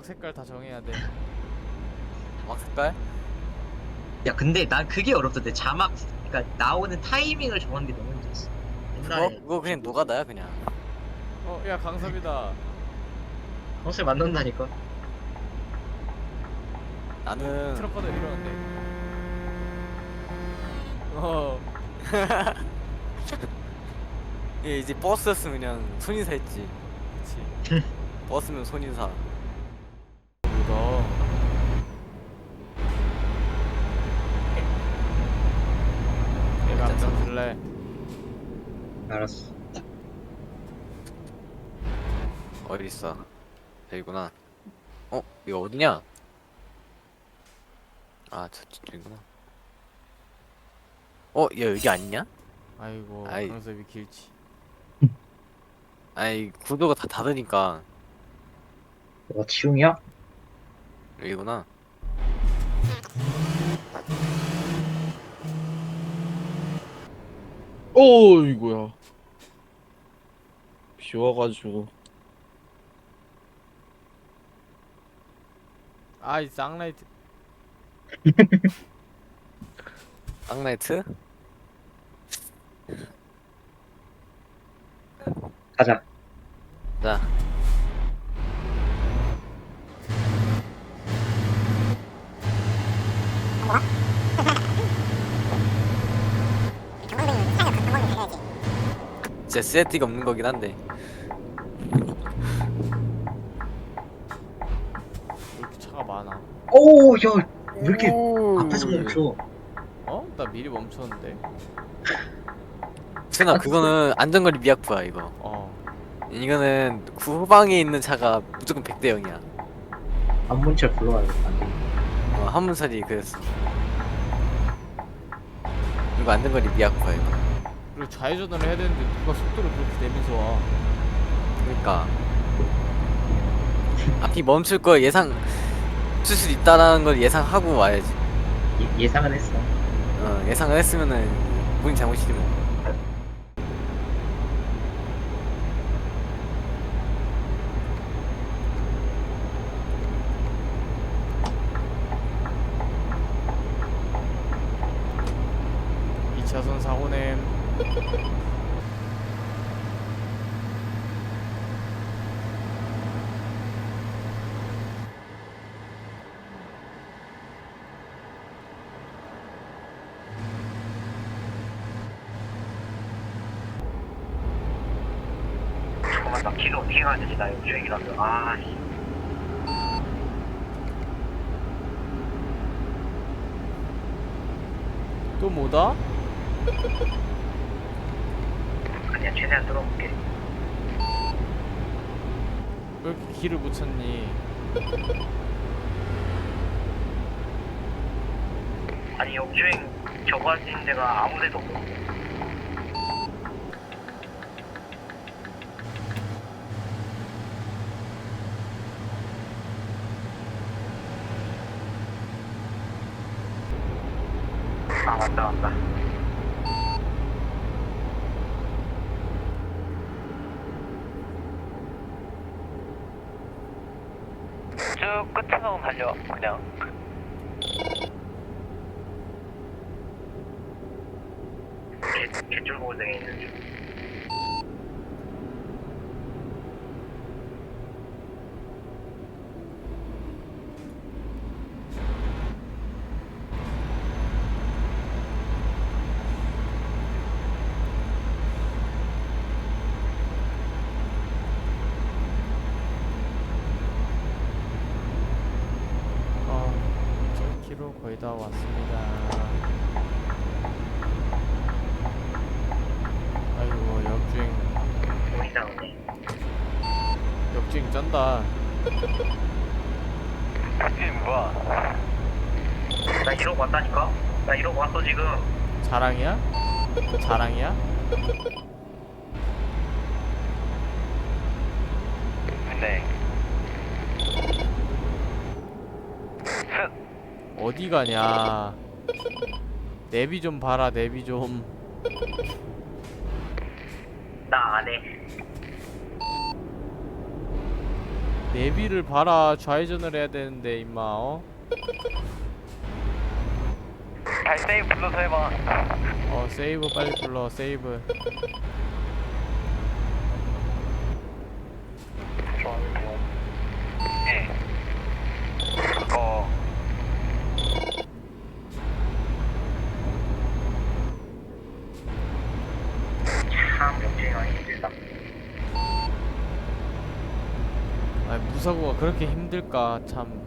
자막 색깔 다 정해야 돼. 막 색깔? 야 근데 난 그게 어렵던데 자막 그러니까 나오는 타이밍을 정하는 게 너무 힘들었어 그거, 옛날에 그거 그냥 노가다야 그냥 어, 야 강섭이다. 평소에 만난다니까 나는 트럭커도 이러는데. 어, 얘 이제 버스였으면 그냥 손인사 했지 그렇지. 버스면 손인사 묻어. 내가 앞장 쓸래. 알았어 어디 있어 여기구나 어? 이거 어디냐? 아 저쪽이구나 어? 얘 여기 아니냐? 아이고 아이. 강섭이 길치. 아니 구도가 다 다르니까 너가 치웅이야? 여기구나. 오 이거야. 비 와가지고. 아이 쌍라이트. 쌍라이트? 가자. 자 진짜 세티가 없는 거긴 한데 왜 이렇게 차가 많아? 오 야 왜 이렇게 오. 앞에서 멈춰 어? 나 미리 멈췄는데. 순아 그거는 안전거리 미약부야 이거 어. 이거는 후방에 있는 차가 무조건 100대 0이야 안문철 불러와야겠다 어, 한문살이 그랬어 이거 안전거리 미약부야 이거 그리고 좌회전을 해야 되는데 누가 속도를 그렇게 내면서 와. 그러니까. 앞이 멈출 거 예상 멈출 수 있다라는 걸 예상하고 와야지. 예, 예상은 했어. 어, 예상을 했으면은 본인 잘못이지 뭐 이차선 사고냄. 어떻게 가야 되지 나 역주행이라서 아씨 또 뭐다? 그냥 최대한 들어볼게 왜 이렇게 길을 못 찾니? 아니 역주행 저거 할 수 있는 데가 아무 데도 없어 아 맞다 맞다. 쭉 끝으로 달려 그냥. 개, 개쫄고등에 있는 중 아, 저 키로 거의 다 왔습니다. 아이고 역주행 역주행 쩐다. 이게 뭐야 나 이러고 왔다니까? 나 이러고 왔어 지금 자랑이야? 자랑이야? 네 어디 가냐? 내비 좀 봐라 내비 좀. 나 안해 내비를 봐라 좌회전을 해야 되는데 임마 어? 잘 세이브 불러서 해봐. 어 세이브 빨리 불러 세이브 예. 어. 참 역주행하기 힘들다. 아 무사고가 그렇게 힘들까 참길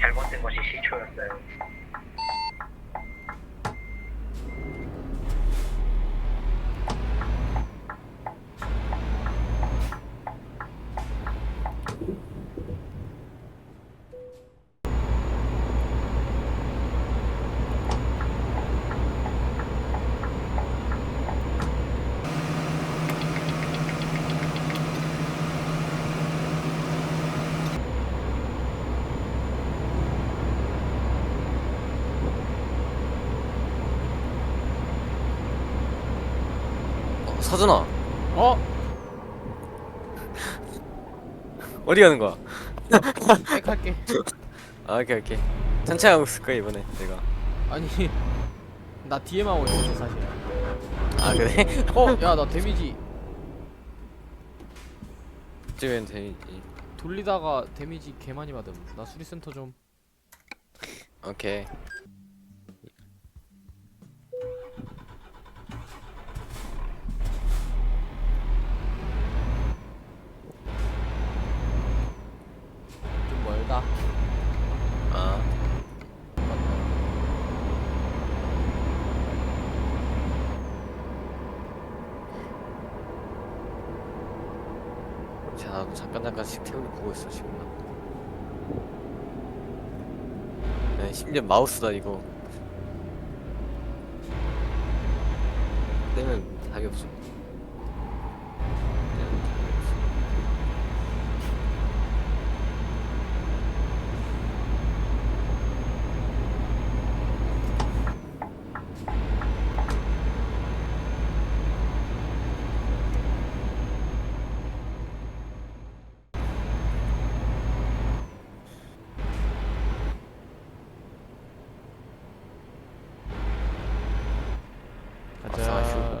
잘못된 것이 시초였어요. 서준아. 어? 어디 가는 거야? 백 할게. 아 오케이 오케이. 천천히 하고 있을 거야 이번에 내가. 아니 나 뒤에만 오고 있었어 사실. 아 그래? 어? 야 나 데미지. 이쯤엔 되지. 돌리다가 데미지 개 많이 받음. 나 수리센터 좀. 오케이 좀 멀다 아 자 나도 잠깐 잠깐씩 태우기 보고 있어 지금 네, 심지어 마우스다 이거 때면 답이 없어 때면 답이 없어. 가자 아싸, 휴.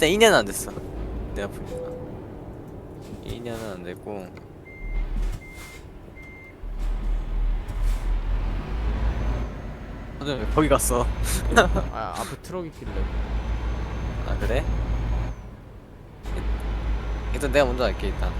일단 2년은 안 됐어. 내가 보니까. 2년은 안 됐고. 왜 거기 갔어. 아 앞에 트럭 있길래. 아 그래? 일단 내가 먼저 갈게 일단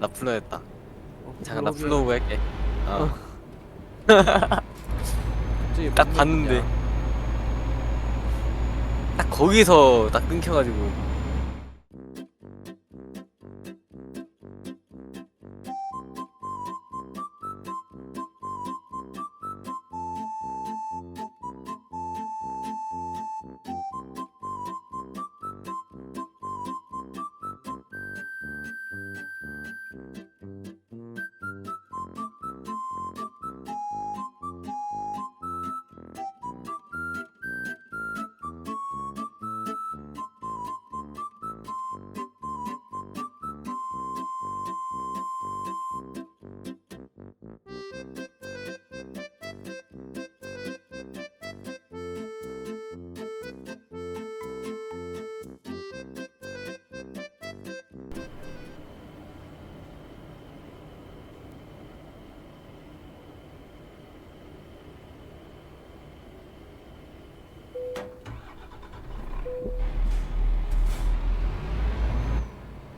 나 불러야겠다 어, 잠깐 나. 불러오고 할게 어. 갑자기 딱뭔 봤는데. 딱 거기서 딱 끊겨가지고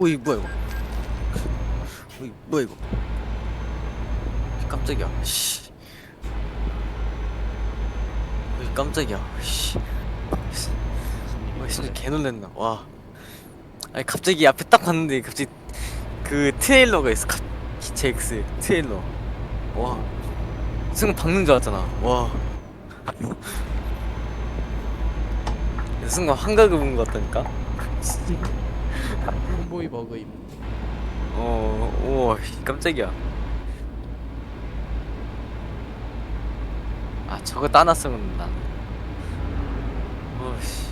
어이 뭐야 이거? 어이 뭐야 이거? 깜짝이야. 씨. 어이 깜짝이야. 씨. 와, 진짜 개 놀랬나. 와. 아니 갑자기 앞에 딱 봤는데 갑자기 그 트레일러가 있어. 갑 기체 X 트레일러. 와. 순간 박는 줄 알았잖아. 와. 순간 환각을 본것 같다니까 톰보이 버그임. 어, 오, 깜짝이야. 아, 저거 따놨으면 난. 오씨.